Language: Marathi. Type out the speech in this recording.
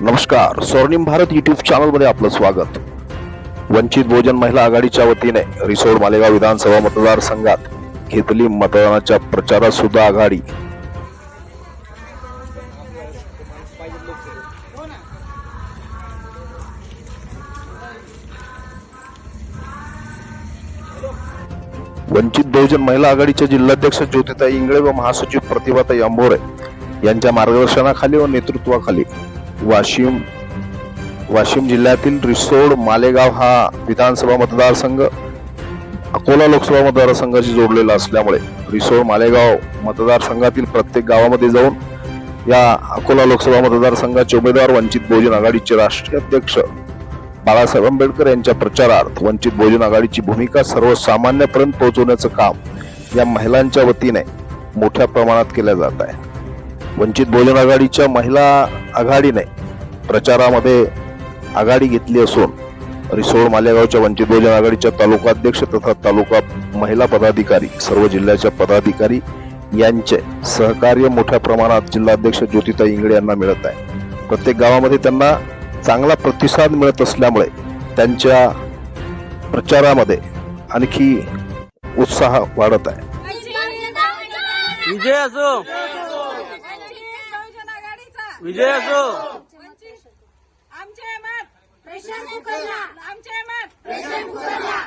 नमस्कार स्वर्णिम भारत युट्यूब चॅनलमध्ये आपलं स्वागत. वंचित बहुजन महिला आघाडीच्या वतीने रिसोड मालेगाव विधानसभा मतदारसंघात घेतली मतदानाच्या प्रचारात सुद्धा आघाडी. वंचित बहुजन महिला आघाडीच्या जिल्हाध्यक्ष ज्योतिताई इंगळे व महासचिव प्रतिभाताई अंबोरे यांच्या मार्गदर्शनाखाली व नेतृत्वाखाली वाशिम वाशिम जिल्ह्यातील रिसोड मालेगाव हा विधानसभा मतदारसंघ अकोला लोकसभा मतदारसंघाशी जोडलेला असल्यामुळे रिसोड मालेगाव मतदारसंघातील प्रत्येक गावामध्ये जाऊन या अकोला लोकसभा मतदारसंघाचे उमेदवार वंचित बहुजन आघाडीचे राष्ट्रीय अध्यक्ष बाळासाहेब आंबेडकर यांच्या प्रचारार्थ वंचित बहुजन आघाडीची भूमिका सर्वसामान्यपर्यंत पोहोचवण्याचं काम या महिलांच्या वतीने मोठ्या प्रमाणात केलं जात आहे. वंचित बहुजन आघाडीच्या महिला आघाडीने प्रचारामध्ये आघाडी घेतली असून रिसोड मालेगावच्या वंचित बहुजन आघाडीच्या तालुका अध्यक्ष तथा तालुका महिला पदाधिकारी सर्व जिल्ह्याच्या पदाधिकारी यांचे सहकार्य मोठ्या प्रमाणात जिल्हाध्यक्ष ज्योतिता इंगळे यांना मिळत आहे. प्रत्येक गावामध्ये त्यांना चांगला प्रतिसाद मिळत असल्यामुळे त्यांच्या प्रचारामध्ये आणखी उत्साह वाढत आहे. विजय असो. विजय असो. आमचे मत प्रेशर कुकरला आमचे मत प्रेशर कुकरला